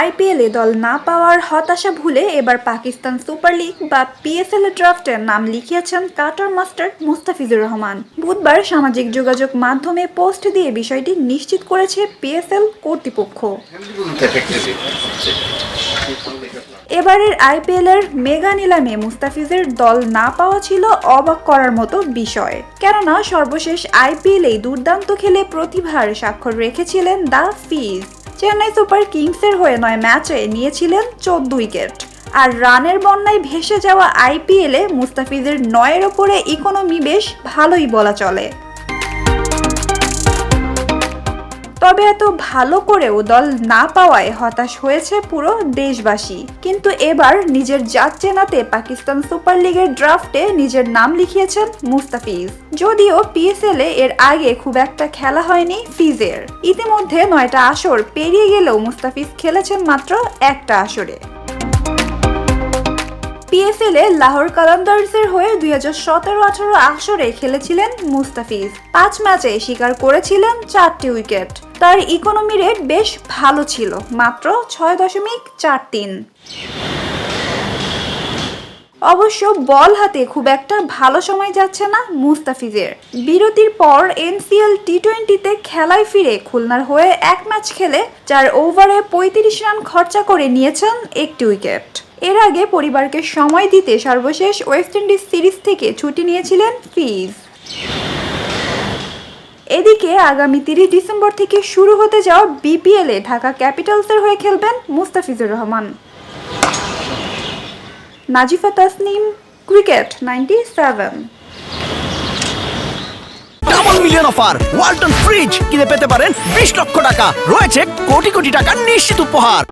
আইপিএলে দল না পাওয়ার হতাশা ভুলে এবার পাকিস্তান সুপার লিগ বা পিএসএল ড্রাফটে নাম লিখিয়েছেন কাটার মাস্টার মুস্তাফিজুর রহমান। বুধবার সামাজিক যোগাযোগ মাধ্যমে পোস্ট দিয়ে বিষয়টি নিশ্চিত করেছে পিএসএল কর্তৃপক্ষ। এবারের আইপিএল এর মেগা নিলামে মুস্তাফিজের দল না পাওয়া ছিল অবাক করার মতো বিষয়। কেননা সর্বশেষ আইপিএল এই দুর্দান্ত খেলে প্রতিভার স্বাক্ষর রেখেছিলেন দ্য ফিজ। চেন্নাই সুপার কিংসের হয়ে নয় ম্যাচে নিয়েছিলেন চোদ্দ উইকেট। আর রানের বন্যায় ভেসে যাওয়া আইপিএলে মুস্তাফিজের নয়ের ওপরে ইকোনমি বেশ ভালোই বলা চলে। তবে এত ভালো করেও দল না পাওয়ায় হতাশ হয়েছে পুরো দেশবাসী। কিন্তু এবার নিজের জাত চেনাতে পাকিস্তান সুপার লিগের ড্রাফটে নিজের নাম লিখিয়েছেন মুস্তাফিজ। যদিও পিএসএল এর আগে খুব একটা খেলা হয়নি ফিজের। ইতিমধ্যে নয়টা আসর পেরিয়ে গেলেও মুস্তাফিজ খেলেছেন মাত্র একটা আসরে। পিএসএল এ লাহোর কালান্দার্সের হয়ে দুই হাজার সতেরো আঠারো আসরে খেলেছিলেন মুস্তাফিজ। পাঁচ ম্যাচে শিকার করেছিলেন চারটি উইকেট। তার ইকোনমি রেট বেশ ভালো ছিল, মাত্র ছয় দশমিক চার তিন। অবশ্য বল হাতে খুব একটা ভালো সময় যাচ্ছে না মুস্তাফিজের। বিরতির পর এনসিএল টি টোয়েন্টিতে খেলায় ফিরে খুলনার হয়ে এক ম্যাচ খেলে চার ওভারে পঁয়ত্রিশ রান খরচা করে নিয়েছেন একটি উইকেট। এর আগে পরিবারকে সময় দিতে সর্বশেষ ওয়েস্ট ইন্ডিজ সিরিজ থেকে ছুটি নিয়েছিলেন ফিজ। এদিকে আগামী তিরিশ ডিসেম্বর থেকে শুরু হতে যাওয়া বিপিএলে ঢাকা ক্যাপিটালসের হয়ে খেলবেন Mustafizur Rahman. Nazifa Tasnim, cricket ninety seven. Million offer, Walton fridge কিনে পেতে পারেন বিশ লক্ষ টাকা। রয়েছে কোটি কোটি টাকার নিশ্চিত উপহার।